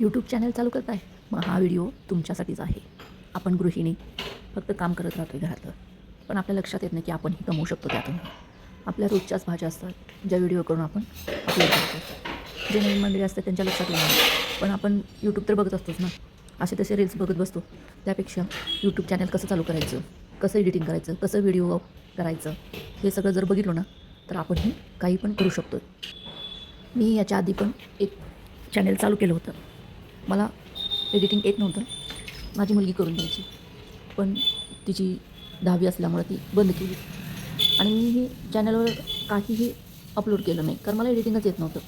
YouTube channel चालू करताय मग हा व्हिडिओ तुमच्यासाठीच आहे. आपण गृहिणी फक्त काम करत राहतो आहे घरातलं. पण आपल्या लक्षात येत नाही की आपणही कमवू शकतो त्यातून. आपल्या रोजच्याच भाज्या असतात ज्या व्हिडिओ करून आपण अपलोड करतो जे नवीन मंडळी असतात त्यांच्या लक्षात येणार पण आपण यूट्यूब तर बघत असतोच ना. असे तसे रील्स बघत बसतो. त्यापेक्षा यूट्यूब चॅनल कसं चालू करायचं कसं एडिटिंग करायचं कसं व्हिडिओ करायचं हे सगळं जर बघितलं ना तर आपणही काही पण करू शकतो मी याच्या आधी पण एक चॅनल चालू केलं होतं. मला एडिटिंग येत नव्हतं. माझी मुलगी करून द्यायची. पण तिची दहावी असल्यामुळं ती बंद केली. आणि मी हे चॅनलवर काहीही अपलोड केलं नाही. कारण मला एडिटिंगच येत नव्हतं.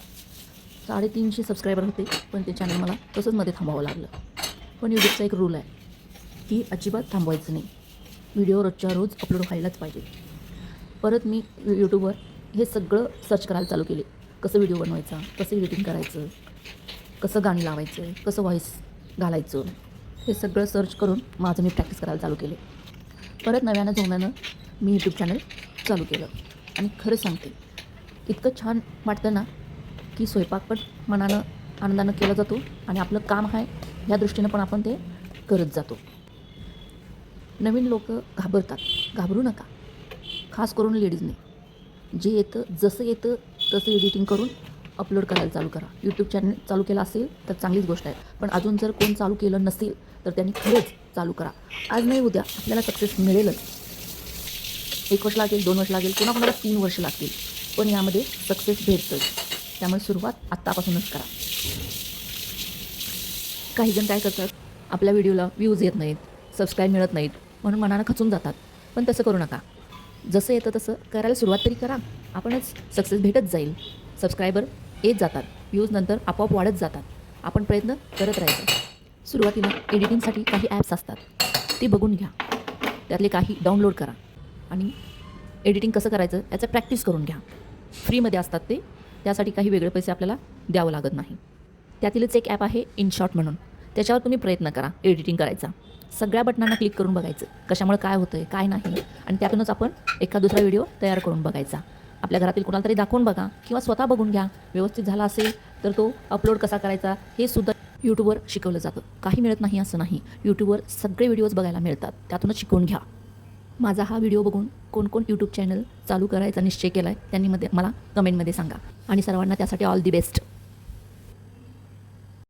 साडेतीनशे सबस्क्रायबर होते पण ते चॅनल मला तसंच मध्ये थांबावं लागलं. पण यूट्यूबचा एक रूल आहे की अजिबात थांबवायचं नाही. व्हिडिओ रोजच्या रोज अपलोड व्हायलाच पाहिजे. परत मी यूट्यूबवर हे सगळं सर्च करायला चालू केले. कसं व्हिडिओ बनवायचा कसं एडिटिंग करायचं कसं गाणी लावायचं कसं व्हॉईस घालायचं हे सगळं सर्च करून माझं मी प्रॅक्टिस करायला चालू केले. परत नव्यानं जोम्यानं मी यूट्यूब चॅनल चालू केलं. आणि खरं सांगते इतकं छान वाटतं ना की स्वयंपाक पण मनानं आनंदानं केला जातो आणि आपलं काम आहे ह्या दृष्टीनं पण आपण ते करत जातो. नवीन लोक घाबरतात घाबरू नका. खास करून लेडीजने जे येतं जसं येतं तसं एडिटिंग करून अपलोड करायला चालू करा. यूट्यूब चॅनल चालू केला असेल तर चांगलीच गोष्ट आहे. पण अजून जर कोण चालू केलं नसेल तर त्यांनी खरंच चालू करा. आज नाही उद्या आपल्याला सक्सेस मिळेलच. एक वर्ष लागेल दोन वर्ष लागेल किंवा कोणाला तीन वर्ष लागतील. पण यामध्ये सक्सेस भेटतंच. त्यामुळे सुरुवात आत्तापासूनच करा. काही जण काय करतात आपल्या व्हिडिओला व्ह्यूज येत नाहीत सबस्क्राईब मिळत नाहीत म्हणून मनानं खचून जातात. पण तसं करू नका. जसं येतं तसं करायला सुरुवात तरी करा. आपणच सक्सेस भेटत जाईल. सबस्क्रायबर येत जातात. व्ह्यूज नंतर आपोआप वाढत जातात. आपण प्रयत्न करत राहायचं. सुरुवातीला एडिटिंगसाठी काही ॲप्स असतात. ते बघून घ्या. त्यातले काही डाउनलोड करा. आणि एडिटिंग कसं करायचं याचं प्रॅक्टिस करून घ्या. फ्रीमध्ये असतात ते. त्यासाठी काही वेगळे पैसे आपल्याला द्यावं लागत नाही. त्यातीलच एक ॲप आहे इनशॉट म्हणून. त्याच्यावर तुम्ही प्रयत्न करा एडिटिंग करायचा. सगळ्या बटनांना क्लिक करून बघायचं. कशामुळे काय होतं आहे काय नाही. आणि त्यातूनच आपण एका दुसरा व्हिडिओ तयार करून बघायचा. आपल्या घरातील कोणाला तरी दाखवून बघा किंवा स्वतः बघून घ्या. व्यवस्थित झाला असेल तर तो अपलोड कसा करायचा हे सुद्धा यूट्यूबवर शिकवलं जातं. काही मिळत नाही असं नाही. यूट्यूबवर सगळे व्हिडिओज बघायला मिळतात. त्यातूनच शिकवून घ्या. माझा हा व्हिडिओ बघून कोण कोण यूट्यूब चॅनल चालू करायचा निश्चय केला आहे त्यांनी मध्ये मला कमेंटमध्ये सांगा. आणि सर्वांना त्यासाठी ऑल दी बेस्ट